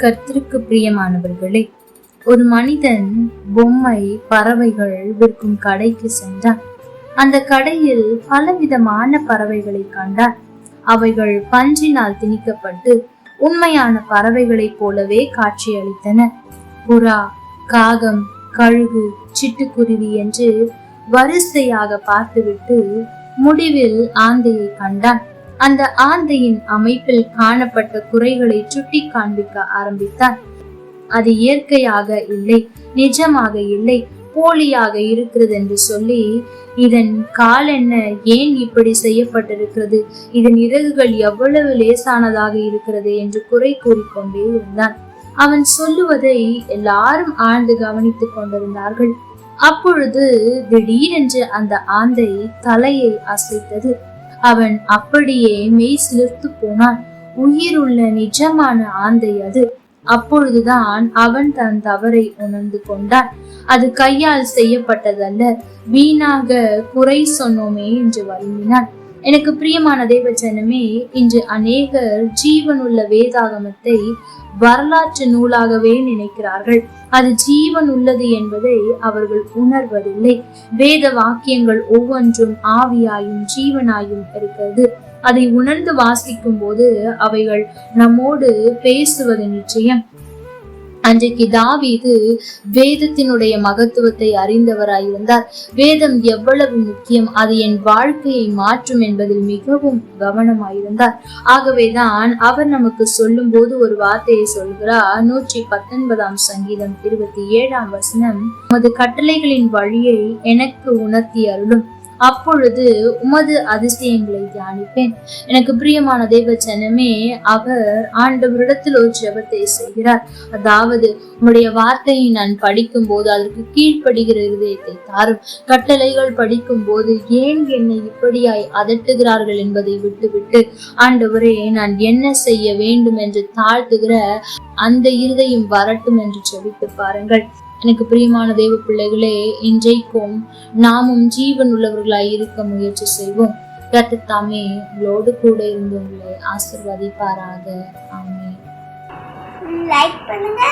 கர்த்தருக்கு பிரியமானவர்களே ஒரு மனிதன் பொம்மை பறவைகள் விற்கும் கடைக்கு சென்றான். அந்த கடையில் பலவிதமான பறவைகளை கண்டார் அவைகள் பஞ்சினால் திணிக்கப்பட்டு உண்மையான பறவைகளைப் போலவே காட்சியளித்தன. புறா காகம் கழுகு சிட்டுக்குருவி என்று வரிசையாக பார்த்துவிட்டு முடிவில் ஆந்தையை கண்டான். அந்த ஆந்தையின் அமைப்பில் காணப்பட்ட குறைகளை சுட்டி காண்பிக்க ஆரம்பித்தான். அது இயற்கையாக இல்லை நிஜமாக இல்லை போலியாக இருக்கிறது என்று சொல்லி இதன் கால் என்ன ஏன் இப்படி செய்யப்பட்டிருக்கிறது இதன் இறகுகள் எவ்வளவு லேசானதாக இருக்கிறது என்று குறை கூறிக்கொண்டே இருந்தான். அவன் சொல்லுவதை எல்லாரும் ஆழ்ந்து கவனித்துக் கொண்டிருந்தார்கள். அப்பொழுது திடீரென்று அந்த ஆந்தை தலையை அசைத்தது. அவன் அப்படியே மெய் சிலிர்த்து போனான். உயிருள்ள நிஜமான ஆந்தை அது. அப்பொழுதுதான் அவன் தன் தவறை உணர்ந்து கொண்டான். அது கையால் செய்யப்பட்டதல்ல. வீணாக குறை சொன்னோமே என்று வருந்தினான். எனக்கு பிரியமான தேவச்சனமே இன்று அநேகர் ஜீவனுள்ள வேதாகமத்தை வரலாற்று நூலாகவே நினைக்கிறார்கள். அது ஜீவன் உள்ளது என்பதை அவர்கள் உணர்வதில்லை. வேத வாக்கியங்கள் ஒவ்வொன்றும் ஆவியாயும் ஜீவனாயும் இருக்கிறது. அதை உணர்ந்து வாசிக்கும் போது அவைகள் நம்மோடு பேசுவது நிச்சயம். அன்றைக்கு தாவீது வேதத்தினுடைய மகத்துவத்தை அறிந்தவராயிருந்தார் வேதம் எவ்வளவு முக்கியம் அது என் வாழ்க்கையை மாற்றும் என்பதில் மிகவும் கவனமாயிருந்தார் ஆகவேதான் அவர் நமக்கு சொல்லும் போது ஒரு வார்த்தையை சொல்கிறார். நூற்றி பத்தொன்பதாம் சங்கீதம் இருபத்தி ஏழாம் வசனம் உமது கட்டளைகளின் வழியை எனக்கு உணர்த்தி அருளும். அப்பொழுது உமது அதிசயங்களை தியானிப்பேன். எனக்கு பிரியமான தேவச்சனமே ஜனமே அவர் ஆண்டவரிடத்தில் ஒரு ஜெபத்தை செய்கிறார். அதாவது உம்முடைய வார்த்தையை நான் படிக்கும் போது அதற்கு கீழ்ப்படுகிற இருதயத்தை தாரும். கட்டளைகள் படிக்கும் போது ஏன் என்னை இப்படியாய் அதட்டுகிறார்கள் என்பதை விட்டுவிட்டு ஆண்டவரே நான் என்ன செய்ய வேண்டும் என்று தாழ்த்துகிற அந்த இருதையும் வரட்டும் என்று செபித்து பாருங்கள். எனக்கு பிரியமான தேவ பிள்ளைகளே இன்றைக்கும் நாமும் ஜீவன் உள்ளவர்களாய் இருக்க முயற்சி செய்வோம். கர்த்தர் உங்களோடு கூட இருந்து உங்களை ஆசிர்வதிப்பாராக. ஆமே லைக் பண்ணுங்க